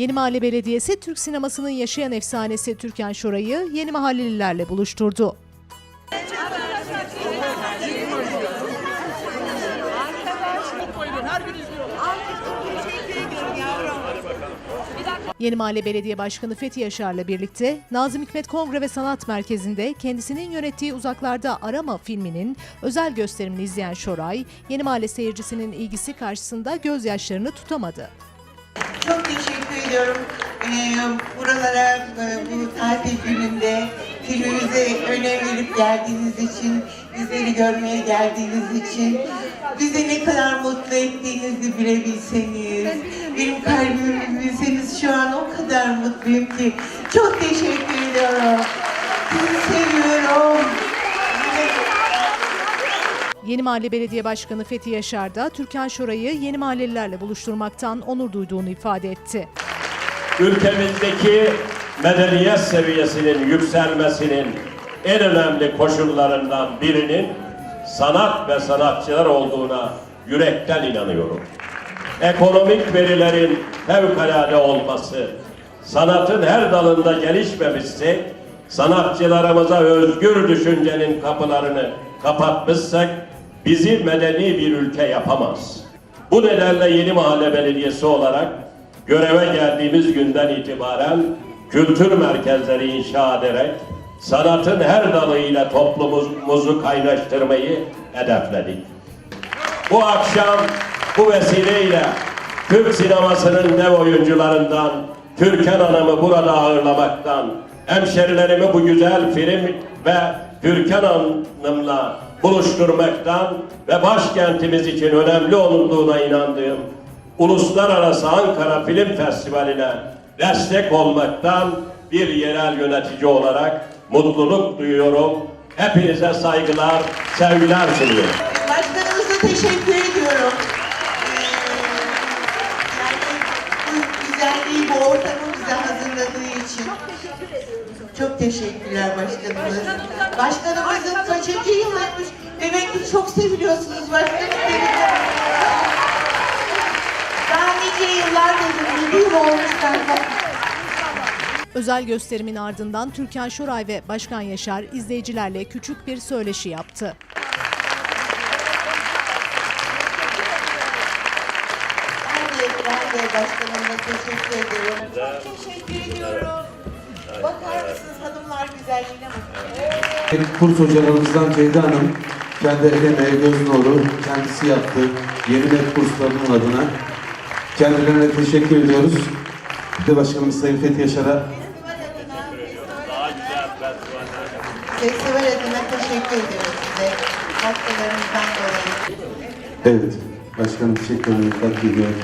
Yeni Mahalle Belediyesi Türk sinemasının yaşayan efsanesi Türkan Şoray'ı yeni mahallelilerle buluşturdu. Yeni Mahalle Belediye Başkanı Fethi Yaşar'la birlikte Nazım Hikmet Kongre ve Sanat Merkezi'nde kendisinin yönettiği Uzaklarda Arama filminin özel gösterimini izleyen Şoray, Yeni Mahalle seyircisinin ilgisi karşısında gözyaşlarını tutamadı. Çok teşekkür ediyorum. Ee, buralara e, bu tatil gününde filmimize önem verip geldiğiniz için, bizleri görmeye geldiğiniz için, bizi ne kadar mutlu ettiğinizi bilebilseniz, benim kalbimi bilseniz şu an o kadar mutluyum ki. Çok teşekkür ediyorum. Sizi seviyorum. Yeni Mahalle Belediye Başkanı Fethi Yaşar da Türkan Şoray'ı yeni mahallelilerle buluşturmaktan onur duyduğunu ifade etti. Ülkemizdeki medeniyet seviyesinin yükselmesinin en önemli koşullarından birinin sanat ve sanatçılar olduğuna yürekten inanıyorum. Ekonomik verilerin fevkalade olması, sanatın her dalında gelişmemişsek, sanatçılarımıza özgür düşüncenin kapılarını kapatmışsak, bizi medeni bir ülke yapamaz. Bu nedenle Yeni Mahalle Belediyesi olarak göreve geldiğimiz günden itibaren kültür merkezleri inşa ederek sanatın her dalıyla toplumumuzu kaynaştırmayı hedefledik. Bu akşam bu vesileyle Türk sinemasının dev oyuncularından Türkan Hanım'ı burada ağırlamaktan, hemşerilerimi bu güzel film ve Türkan Hanım'la buluşturmaktan ve başkentimiz için önemli olduğuna inandığım Uluslararası Ankara Film Festivali'ne destek olmaktan bir yerel yönetici olarak mutluluk duyuyorum. Hepinize saygılar, sevgiler sunuyorum. Başkanımıza teşekkür ediyorum. Ee, yani bu güzelliği, bu ortamı bize hazırladığı için. Çok teşekkürler başkanımız. Başkanımızın kaçıncı yılıymış? Demek ki çok seviliyorsunuz başkanım. Özel gösterimin ardından Türkan Şoray ve Başkan Yaşar izleyicilerle küçük bir söyleşi yaptı. Teşekkür ediyorum. Bakar mısınız hanımlar güzelliğine bakın. Kurs hocalarımızdan Ceyda Hanım kendi el göz nuru kendisi yaptı. Yeni net kurslarının adına. Kendilerine teşekkür ediyoruz. De Başkanımız Sayın Fethi Yaşar'a Festival adına teşekkür ediyorum size. Katkılarınızdan dolayı. evet Başkanım teşekkür ederim. Takdir ediyorum.